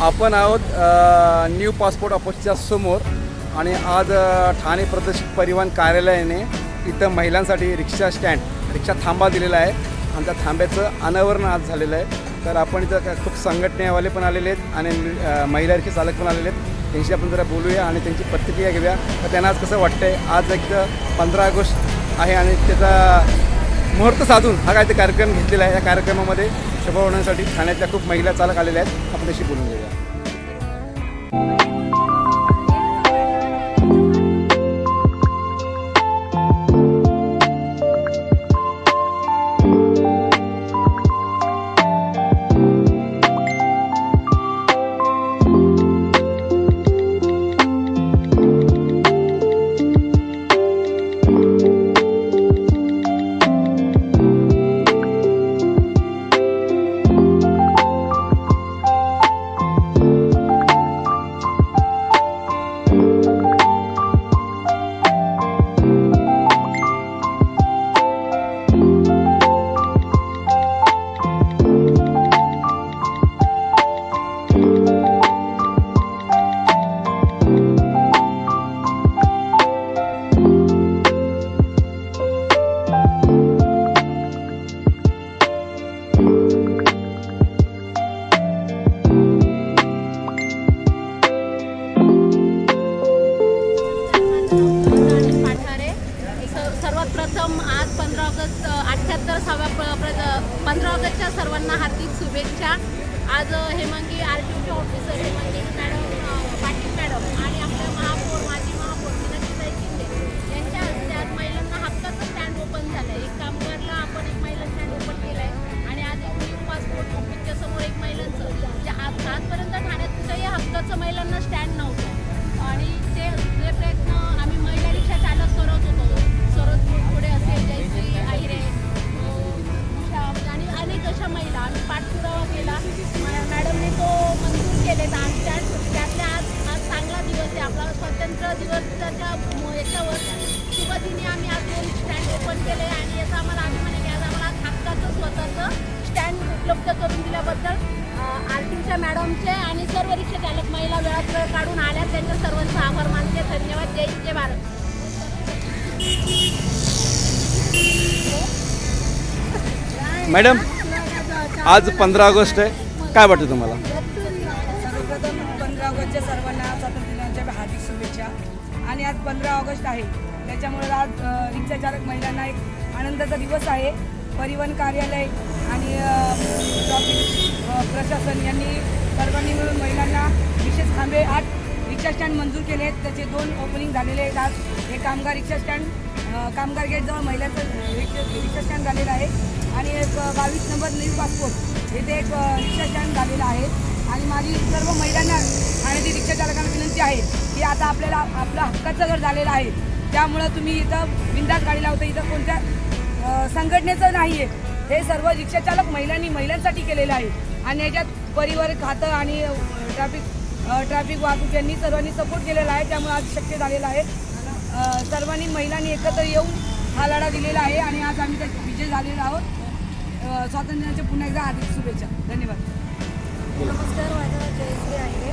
आपण आहोत new passport ऑफिसच्या समोर आणि आज ठाणे प्रदेश परिवहन कार्यालयाने इथं महिलांसाठी रिक्षा स्टँड रिक्षा थांबा दिलेला आहे. आणि त्या थांब्याचं अनावरण आज झालेलं आहे. तर आपण इथं खूप संघटनेवाले पण आलेले आहेत आणि महिला रिक्षा चालक पण आलेले आहेत. त्यांची आपण जरा बोलूया आणि त्यांची प्रतिक्रिया घेऊया. तर त्यांना आज कसं वाटतंय? आज एक पंधरा ऑगस्ट आहे आणि त्याचा मुहूर्त साधून हा काय ते कार्यक्रम घेतलेला आहे. या कार्यक्रमामध्ये शोभा होण्यासाठी ठाण्यातल्या खूप महिला चालक आलेल्या आहेत. आपण त्याशी बोलून घेऊया. अठ्ठ्याहत्तर पंधरा ऑगस्टच्या सर्वांना हार्दिक शुभेच्छा. आज हेमंगी आर टी ओचे officer Hemangi madam Patil madam आणि महिला वेळात वेळ काढून आल्या त्यांच्या सर्वांचा आभार मानते. धन्यवाद. जय हिंद, जय भारत. मॅडम आज पंधरा ऑगस्ट आहे. काय वाटतं तुम्हाला? सर्वप्रथम पंधरा ऑगस्टच्या सर्वांना स्वातंत्र्य दिनाच्या हार्दिक शुभेच्छा. आणि आज पंधरा ऑगस्ट आहे. त्याच्यामुळे आज रिक्षाचालक महिलांना एक आनंदाचा दिवस आहे. परिवहन कार्यालय आणि ट्रॉफिक प्रशासन यांनी सर्वांनी मिळून महिलांना विशेष खांबे आठ रिक्षा स्टँड मंजूर केले आहेत. त्याचे दोन ओपनिंग झालेले आहेत आज. हे कामगार रिक्षा स्टँड कामगार गेटजवळ महिलांचं रिक्षा रिक्षा स्टँड झालेलं आहे. आणि एक बावीस नंबर न्यू पासपोर्ट. येथे एक रिक्षा स्टँड झालेला आहे. आणि माझी सर्व महिलांना आणि ती रिक्षा चालकांना विनंती आहे की आता आपल्याला आपलं हक्काचं घर झालेलं आहे. त्यामुळं तुम्ही इथं बिंदास गाडी लावता. इथं कोणत्या संघटनेचं नाही आहे हे सर्व रिक्षाचालक महिलांनी महिलांसाठी केलेलं आहे. आणि याच्यात परिवार खातं आणि ट्रॅफिक ट्रॅफिक वाहतूक यांनी सर्वांनी सपोर्ट केलेला आहे त्यामुळे आज शक्य झालेलं आहे. सर्वांनी महिलांनी एकत्र येऊन हा लढा दिलेला आहे आणि आज आम्ही त्यात विजय झालेलो आहोत. स्वातंत्र्याच्या पुन्हा एकदा हार्दिक शुभेच्छा. धन्यवाद. नमस्कार माझं जयश्री आहे.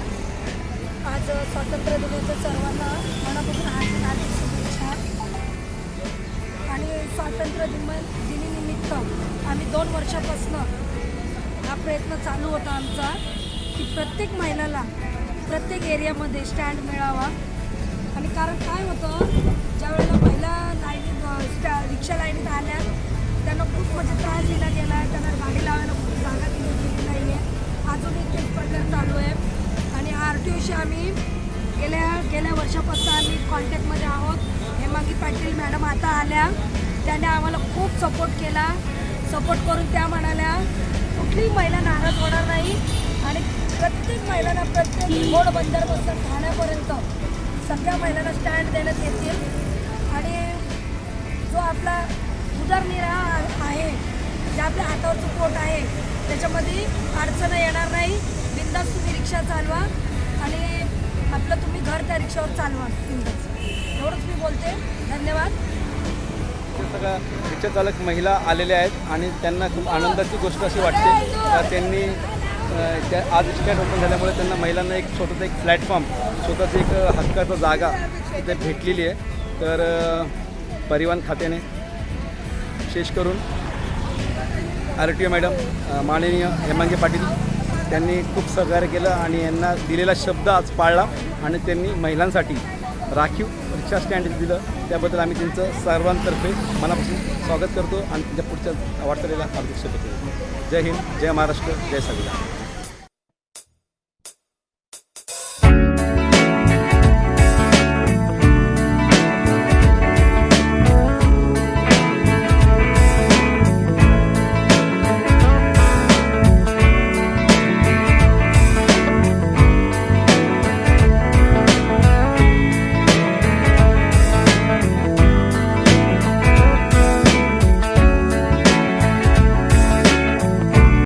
आज स्वातंत्र्य दिनाच्या सर्वांना मनापासून हार्दिक हार्दिक शुभेच्छा. आणि स्वातंत्र्य दिन दिनीनिमित्त आम्ही दोन वर्षापासून हा प्रयत्न चालू होता आमचा की प्रत्येक महिलाला प्रत्येक एरियामध्ये स्टँड मिळावा. आणि कारण काय होतं ज्या वेळेला महिला लाईनीत स्टॅ रिक्षा लाईनीत आल्या त्यांना खूप म्हणजे त्रास दिला गेला आहे त्यांना गाडी लावायला खूप जागा दिली गेली नाही आहे अजूनही तेच प्रकार चालू आहे. आणि आर टी ओशी आम्ही गेल्या गेल्या वर्षापासून आम्ही कॉन्टॅक्टमध्ये आहोत. हेमांगी पाटील मॅडम आता आल्या. त्याने आम्हाला खूप सपोर्ट केला. सपोर्ट करून त्या म्हणाल्या कुठलीही महिला नाराज होणार नाही. आणि प्रत्येक महिलांना प्रत्येक घोड बंदरपासून ठाण्यापर्यंत सगळ्या महिलांना स्टँड देण्यात येतील. आणि जो आपला उदरनिर्वाह आहे जे आपल्या हातावरचं पोट आहे त्याच्यामध्ये अडचण येणार नाही. बिंदास तुम्ही रिक्षा चालवा आणि आपलं तुम्ही घर त्या रिक्षावर चालवा. बिंदास एवढंच मी बोलते. धन्यवाद. सगळ्या रिक्षाचालक महिला आलेल्या आहेत आणि त्यांना खूप आनंदाची गोष्ट अशी वाटते का त्यांनी त्या आज स्टँड ओपन झाल्यामुळे त्यांना महिलांना एक छोटंसं एक प्लॅटफॉर्म स्वतःचं एक अ, हक्काचं जागा तिथे भेटलेली आहे. तर परिवहन खात्याने विशेष करून आर टी ओ मॅडम माननीय हेमांगे पाटील त्यांनी खूप सहकार्य केलं आणि यांना दिलेला शब्द आज पाळला आणि त्यांनी महिलांसाठी राखीव रिक्षा स्टँड दिलं. त्याबद्दल आम्ही त्यांचं सर्वांतर्फे मनापासून स्वागत करतो आणि त्यांच्या पुढच्या वाटचालीला हार्दिक शुभेच्छा जय हिंद जय महाराष्ट्र जय संविधान.